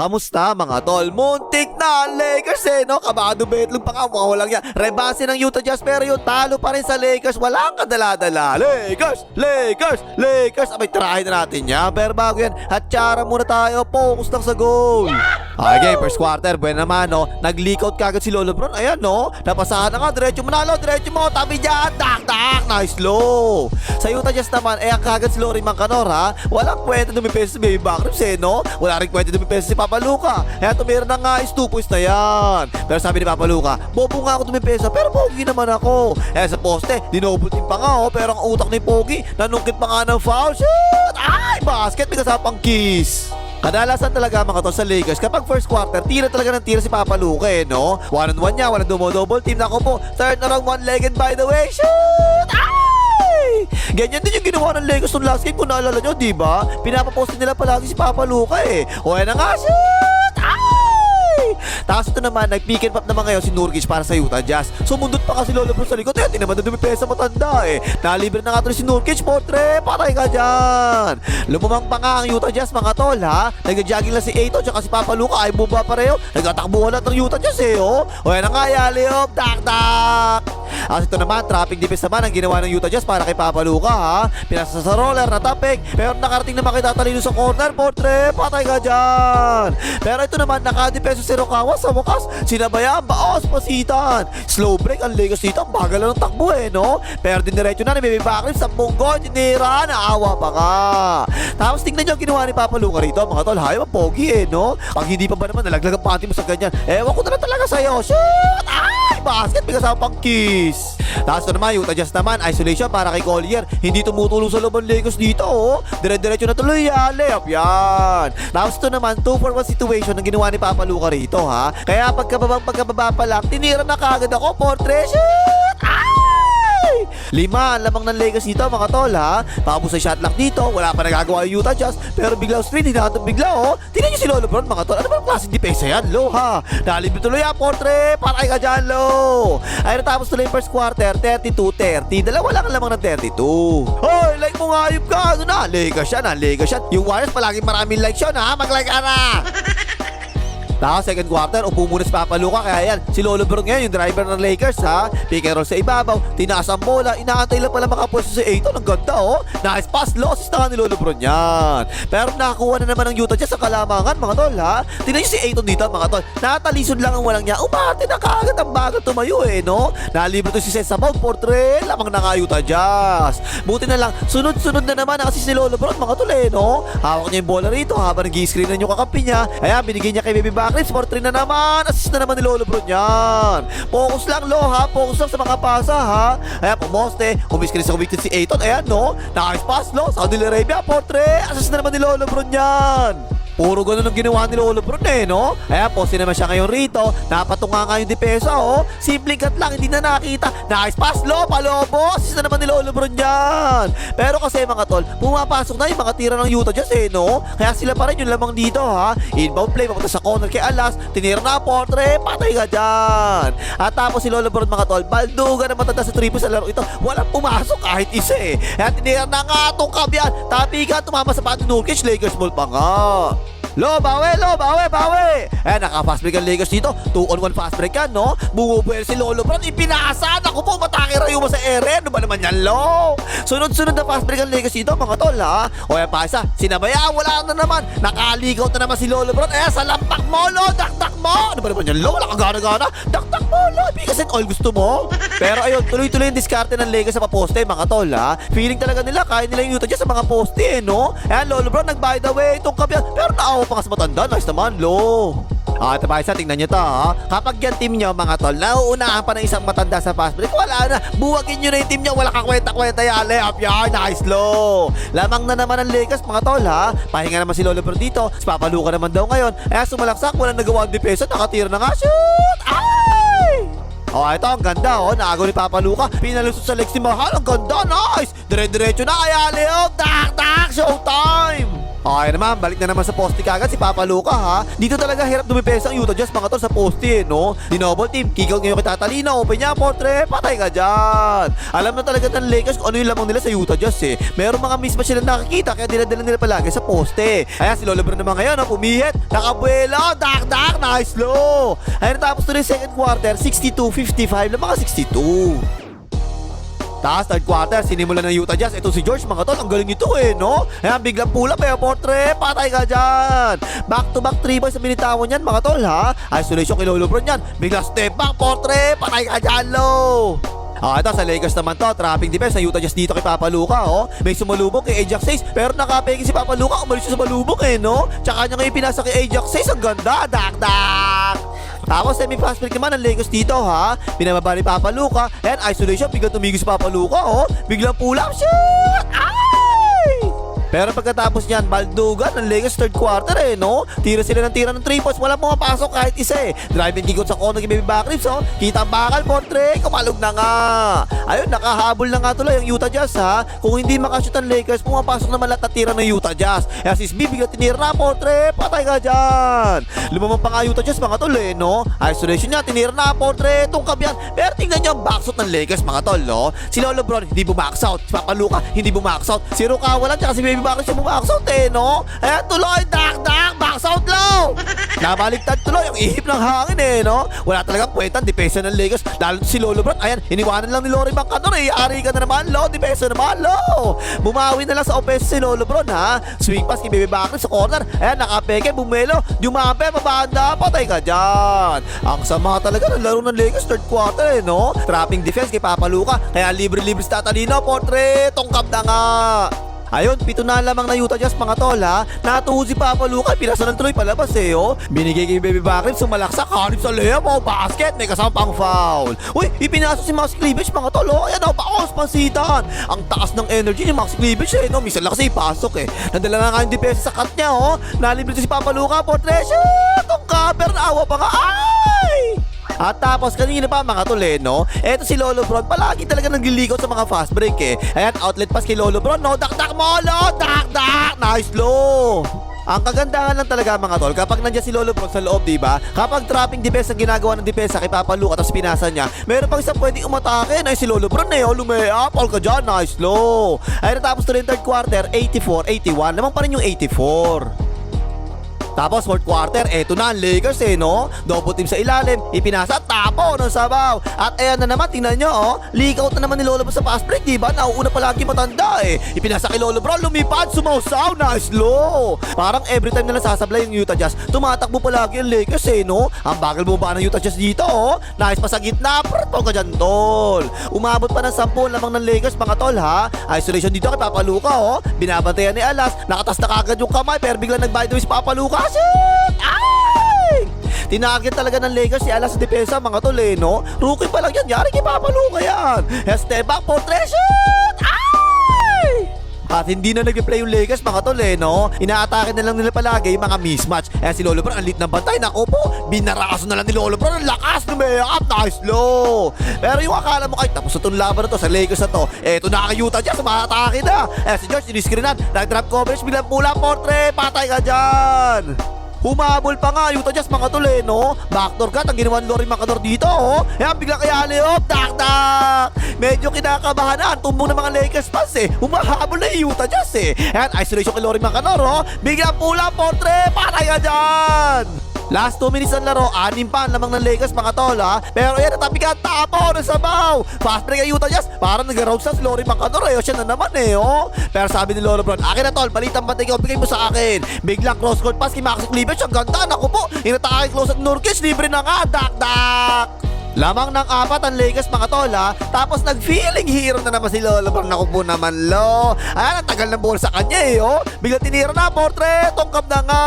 Kamusta mga tol? Muntik na Lakers eh, no? Kabado betlog pa nga, wow lang yan. Rebase ng Utah Jazz pero yung talo pa rin sa Lakers. Walang kadala-dala. Lakers! Lakers! Lakers! Abay, try na natin yan. Pero bago yan, hatsara muna tayo. Focus lang sa goal. Okay, first quarter. Bueno naman, no? Nag-leak out kagad si Lolo Bron. Ayan, no? Napasahan na nga. Diretso manalo. Diretso mo. Tabi dyan. Tak, tak. Nice low. Sa Utah Jazz naman, eh, ang kagad si Lori Mancanor, ha? Walang kwenta dumipesa si Baby Backrims, eh, no? Wala rin kwenta dumipesa si Papa Luca. Kaya tumira na nga is 2 points na yan. Pero sabi ni Papa Luca, bobo nga ako dumipesa, pero pogi naman ako. Eh, sa poste, dinoble team pa nga, oh. Pero ang utak ni Pogi, nanungkit pa nga ng foul. Shoot! Ay, basket, may kasapang kiss. Kadalasan talaga mga to sa Lakers kapag first quarter, tira talaga ng tira si Papa Luca eh, no? One on one niya, walang dumo-double team. Nako po, third na lang one-legged by the way. Shoot! Ay! Ganyan din yung ginawa ng Lakers nung last game kung naalala nyo, di ba? Pinapapost nila palagi si Papa Luca eh. O na nga, shoot! Tapos ito naman, nag-pick and pop naman ngayon si Nurkic para sa Utah Jazz. Sumundot pa kasi Lolo Bro sa likod. Eh, di naman na dumipesa matanda eh. Nalibre na nga tuloy si Nurkic, portre. Patay ka dyan. Lumumang pa nga ang Utah Jazz, mga tol, ha? Nag-jogging lang si Ato, tsaka si Papa Luca. Ay, bumba pareho. Nagtatakbuhan lahat ng Utah Jazz eh, oh. O yan na nga, yali, oh. At ito naman, traffic defense naman ang ginawa ng Utah Jazz para kay Papa Luca, ha? Pinasa sa roller, natapik. Pero nakarating naman kay tatalino sa corner, portre. Patay ka dyan. Pero ito naman, nakadepenso si Rokawa sa wakas. Sinabayaan, baos, pasitan. Slow break ang Lakers dito. Ang bagal lang ng takbo eh, no? Pero diniretso na ni Baby Backliff sa munggo. Tinira, naawa pa nga. Tapos tingnan nyo ang ginawa ni Papa Luca rito. Mga tol, hayo, ang pogi eh, no? Pag hindi pa ba naman, nalaglag ang panty mo sa ganyan. Ewan ko na lang talaga sa'yo. Shoot! Ay, basket, may kasama pang kiss. Tapos ito naman, Utah Jazz naman, isolation para kay Collier. Hindi tumutulong sa loob ng Lakers dito, oh. Dire-diretso na tuloy yan. Layup yan. Tapos ito naman, 2 for 1 situation ang ginawa ni Papa Luca rito, ha. Kaya pagkababang pagkababa pa lang, tinira na kagad ako, portrait. Shoot! Ay! Lima ang lamang ng Lakers dito mga tol ha. Tapos sa shot lock dito, wala pa nagagawa yung Utah Jazz. Pero biglang screen, hinahatong bigla oh. Tingnan nyo si Lolo Brown mga tol. Ano ba ang klaseng depensa yan? Low ha. Nalibit tuloy ang portre. Patay ka dyan, low. Ay natapos tuloy yung first quarter, 32-30. Dalawa lang ang lamang ng 32. Hoy, like mo nga ayop ka. Ano na? Lakers yan ha, Lakers yan. Yung Warriors palagi maraming likes yun ha. Mag-like ka na. Tapos second quarter, upo muna si Papa Luca. Kaya yan, si Lolo Bro ngayon, yung driver ng Lakers ha. Pick and roll sa ibabaw, tinaas ang bola, inaantay lang pala makapwesto si Aiton. Ang ganda oh. Nice pass, losses na nga ni Lolo Bro yan. Pero nakakuha na naman ng Utah Jazz sa kalamangan mga tol ha. Niyo si Aiton dito mga tol. Nakatalisod lang ang walang niya. Umate na kagad ang bagal tumayo eh no. Nalibre to si Seth Sabaw, portre. Lamang na nga Utah Jazz. Buti na lang, sunod-sunod na naman ang assist ni Lolo Bro mga tol eh no. Hawak niya yung bola rito habang nag-i-screen na yung kakampi niya. Ayan, binigay niya kay Baby Backlips, for 3 na naman. Assist na naman ni Lolo Bro niyan. Focus lang lo ha, focus lang sa mga pasa ha. Ayan, pumoste, umiskrin sa kumikit si Aiton. Ayan no, nice pass lo, Saudi Arabia, for 3. Assist na naman ni Lolo Bro niyan. Puro ganun ang ginawa ni Lolo Bron eh, no? Ayan, poste naman siya ngayon rito. Napatunga nga yung depensa, oh. Simpleng cut lang, hindi na nakita. Nice pass, lo, palobo. Assist na naman ni Lolo Bron yan. Pero kasi mga tol, pumapasok na yung mga tira ng Utah Jazz eh, no? Kaya sila pa rin yung lamang dito, ha? Inbound play, papunta sa corner kay Alas. Tinira na, portre, patay ka dyan. At tapos si Lolo Bron, mga tol, balduga na matanda sa triple sa laro ito. Walang pumasok kahit isa eh. Kaya tinira na nga itong kabyan. Tapi ka, tumama sa pato Nurkic, Lakers ball pa nga. Lo, bawi, lo, bawi, bawi. Eh, naka-fast break ang Lakers dito. 2 on 1 fast break yan, no? Bumubuel si Lolo Brown. Ipinasa. Naku po, matake rayo mo sa ere. Ano ba naman yan, lo? Sunod-sunod na fast break ang Lakers dito, mga tol, ha? O yan pa. Sinabaya, wala na naman. Nakaligaw na naman si Lolo Brown. Eh, sa lampak mo, lo. Dakdak mo. Ano ba naman yan, lo? Wala kang gana-gana. Dakdak mo, lo. Bigas and all gusto mo. Pero ayun, tuloy-tuloy yung diskarte ng Lakers sa paposte, mga tol, ha? Feeling talaga nila, kaya nila yung Utah Jazz sa mga poste, eh, no? Ayan, Lolo Brown, nag-by the way, itong kabyan. Pero naawa pa nga sa matanda. Nice naman, lo. Ah, ito pa isa, tingnan nyo to, ha? Kapag yan team nyo, mga tol, nauunahan pa ng isang matanda sa fast break, wala na. Buwagin nyo na yung team nyo, wala kang kwenta-kwenta yan. Layup yan, nice, lo. Lamang na naman ang Lakers, mga tol, ha? Pahinga naman si Lolo Bro dito. Si Papa Luca naman daw ngayon. Kaya sumalaksak, walang nagawa ang depensa, nakatira na nga. Shoot! Ay! Oh, ito ang ganda oh. Nagaw ni Papa Luca. Pinalusot sa legs ni Mahal. Ang ganda, nice. Dire-diretso na kaya Leo. Tak, tak, showtime. Okay naman, balik na naman sa poste kagad si Papa Luca ha. Dito talaga hirap dumipesa ang Utah Jazz mga tol sa poste, no? Dinoble team, kick out ngayon kay Tatalina, open niya, portre, patay ka dyan. Alam na talaga ng Lakers kung ano yung lamang nila sa Utah Jazz eh. Meron mga mismatch sila nakikita kaya dinadala nila palagi sa poste. Ayan, si Lolo Bron naman ngayon, no? pumihit, nakabuelo, dak dak, nice low. Ayun, tapos tuloy second quarter, 62-55 lang mga 62. Taas, third quarter, sinimulan ng Utah Jazz. Ito si George, mga tol, ang galing ito eh, no? Ayan, biglang pula, pero portre, patay ka dyan. Back to back three boys sa binitawan niyan, mga tol, ha? Isolation kay Lolo Bron yan. Bigla step back, portre, patay ka dyan, low. Ah, ito sa Lakers naman to, trapping defense ng Utah Jazz dito kay Papa Luca, oh. May sumalubog kay Ajax 6, pero nakapeke si Papa Luca, umalis siya sa malubog eh, no? Tsaka niya ngayon pinasa kay Ajax 6, ang ganda, dak dak. Tapos semi-fast break naman ng Lakers dito ha. Pinababa ni Papa Luca. And isolation, biglang tumigil si Papa Luca oh. Biglang pull up, shoot! Ay! Pero pagkatapos niyan, baldugan ng Lakers third quarter eh, no? Tira sila ng tira ng 3 points, wala pumapasok kahit isa eh. Drive and sa corner kay Baby Backlips, oh. Kita ang bakal, portre, kumalog na nga. Ayun, nakahabol na nga tuloy ang Utah Jazz, ha? Kung hindi makashoot ang Lakers, pumapasok naman lahat na tira ng Utah Jazz. Eh, si SB, bigla tinira na, portre, patay ka dyan. Lumamang pa Utah Jazz, mga tol, eh, no? Isolation niya, tinira na, portre, tungkab yan. Pero tingnan niyo ang backshot ng Lakers, mga tol, no? Si Lolo Bron, hindi bumax out. Si Papa hindi bumax out. Si Rukawa lang, tsaka si Baby Backlips yung bumax out, eh, no? Ayan, tuloy, dak, dak, box out low. Nabaliktad tuloy ang ihip ng hangin, eh, no? Wala talagang kwenta, depensa ng Lakers. Lalo si Lolo Bron, ayan, iniwanan lang ni Lori Bancador, eh. Yari ka na naman, low, depensa naman, low. Bumawi na lang sa offense si Lolo Bron, ha? Swing pass Baby Backlips sa corner. Ayan, nakapeke, bumelo. Dumampe, mabanda, patay ka dyan. Ang sama talaga ng laro ng Lakers third quarter, eh, no? Trapping defense kay Papa Luca. Kaya libre-libre si Tatalino, portre, tungkap na nga. Ayun, pito na lamang na Utah Jazz mga tol ha. Natuhod si Papa Luca, pinasa ng tuloy palabas eh oh. Binigay kay Baby Backlips, sumalaksak, hanip sa layup oh, basket, may kasama pang foul. Uy, ipinasa si Max Cleavage mga tol oh. Ayan oh, paos, pansitan. Ang taas ng energy ni Max Cleavage eh no. Minsan lang kasi ipasok eh. Nadala na nga yung depensa sa cut niya oh. Nalibre si Papa Luca, portre, shoot! Ang cover, naawa pa nga. Ay! At tapos kanina pa mga tol eh, no? Eto si Lolo Bron, palagi talaga nagliligaw sa mga fast break eh. Ayan, outlet pass kay Lolo Bron, no? Dak-dak mo, lo! Dak-dak! Nice low! Ang kagandahan lang talaga mga tol, kapag nandiyan si Lolo Bron sa loob, di ba? Kapag trapping defense ang ginagawa ng depensa kay Papa Luca tapos pinasa niya, meron pang isang pwedeng umatake na si Lolo Bron eh, oh, lumea, all ka dyan, nice low. Ay natapos tuloy yung third quarter, 84-81, naman pa rin yung 84. Tapos fourth quarter, eto na ang Lakers eh, no? Double team sa ilalim, ipinasa, tapo ng sabaw. At ayan na naman, tingnan nyo, oh. Leak out na naman ni Lolo sa fast break, di ba? Nauuna palagi matanda eh. Ipinasa kay Lolo Bron, lumipad, sumausaw, nice low. Parang every time na nasasablay yung Utah Jazz, tumatakbo palagi ang Lakers eh, no? Ang bagal mo ba ng Utah Jazz dito, oh? Nice pa sa gitna, prato ka dyan, tol. Umabot pa ng 10 lamang ng Lakers, mga tol, ha? Isolation dito kay Papa Luca, oh. Binabantayan ni Alas, nakatas na kagad yung kamay, pero biglang nag-bite away si Papa Luca. Shoot! Ay! Tinarget talaga ng Lakers si Alas sa depensa mga tol eh, no? Rookie pa lang yan, yari kay Papa yan. Yes, step At hindi na nag-play yung Lakers mga tol eh, no? Inaatake na lang nila palagi yung mga mismatch. Eh si Lolo Bron, ang lit ng bantay. Nako po, binaraso na lang ni Lolo Bron. Ang lakas ng up, nice low. Pero yung akala mo, ay tapos itong laban na to sa Lakers na to. Eto na kay Utah Jazz, maatake na. Eh si George, siniscreenan. Nag-drop coverage, biglang pula, portrait. Patay ka dyan. Humabol pa nga Utah Jazz mga tol eh, no? Backdoor cut ang ginawa Lori Macador dito, oh. Ayan, bigla kaya Leop, tak tak. Medyo kinakabahan na, ang tumbong ng mga Lakers pass eh. Humahabol na yung Jazz eh. Ayan, isolation kay Lori Macador, oh. Bigla pula, portre, patay ka dyan. Last 2 minutes ng laro, anim pa ang lamang ng Lakers mga tol ha. Pero yan, natabi ka, tapo ng sabaw. Fast break ang Utah Jazz, parang nag-rouse na si Lori Macador eh. O siya na naman eh, oh. Pero sabi ni Lolo Brown, akin na tol, balitang bantay ko, bigay mo sa akin. Biglang cross court pass kay Maxi Cleavage, ang ganda, naku po. Inatake close at Nurkic, libre na nga, dak dak. Lamang ng apat ang Lakers mga tol ha. Tapos nag-feeling hero na naman si Lolo Brown. Naku po naman lo. Ayan, ang tagal ng ball sa kanya eh oh. Bigla tinira na, portrait. Tungkap na nga.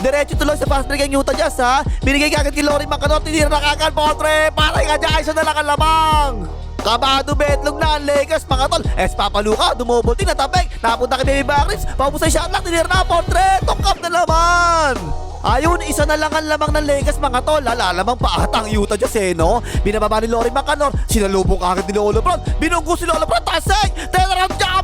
Diretso tuloy sa fast break ang Utah Jazz ha. Binigay kagad kay Lori Macador. Tinira na kagad, portrait. Patay ka dyan, isa na lang ang lamang. Kabado betlog na ang Lakers mga tol. Es Papa Luca, dumobol din natabek. Napunta kay Baby Backlips. Pabusay shot lang, tinira na, portrait. Tungkap na naman. Ayun, isa na lang ang lamang ng Lakers mga tol. Lalamang pa ata ang Utah Jazz eh, no? Binababa ni Lori Macanor. Sinalubong agad ni Lolo Bron. Binunggo si Lolo Bron. Tasek! Turnaround jumper!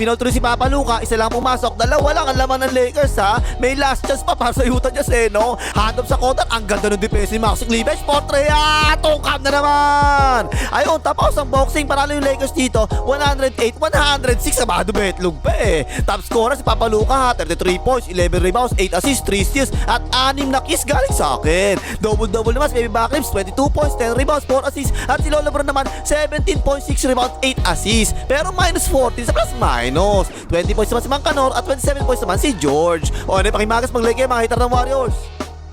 Tuloy si Papa Luka, isa lang pumasok, dalawa lang ang laman ng Lakers ha. May last chance pa para sa Utah Jazz eh, no? Hand up sa quarter, ang ganda ng defense ni Maxi Cleavage, portrait, ah, tungkam na naman! Ayun, tapos ang boxing, panalo yung Lakers dito, 108-106, kabado betlog pa eh. Top scorer si Papa Luka ha, 33 points, 11 rebounds, 8 assists, 3 steals, at 6 na kiss galing sa akin. Double-double naman si Baby Backlips, 22 points, 10 rebounds, 4 assists, at si Lola Brown naman, 17.6 rebounds, 8 assists. Pero minus 14 sa plus minus. 20 points naman si Mang Kanor at 27 points naman si George. O ano, pakimagas mag-like kayo mga hater ng Warriors.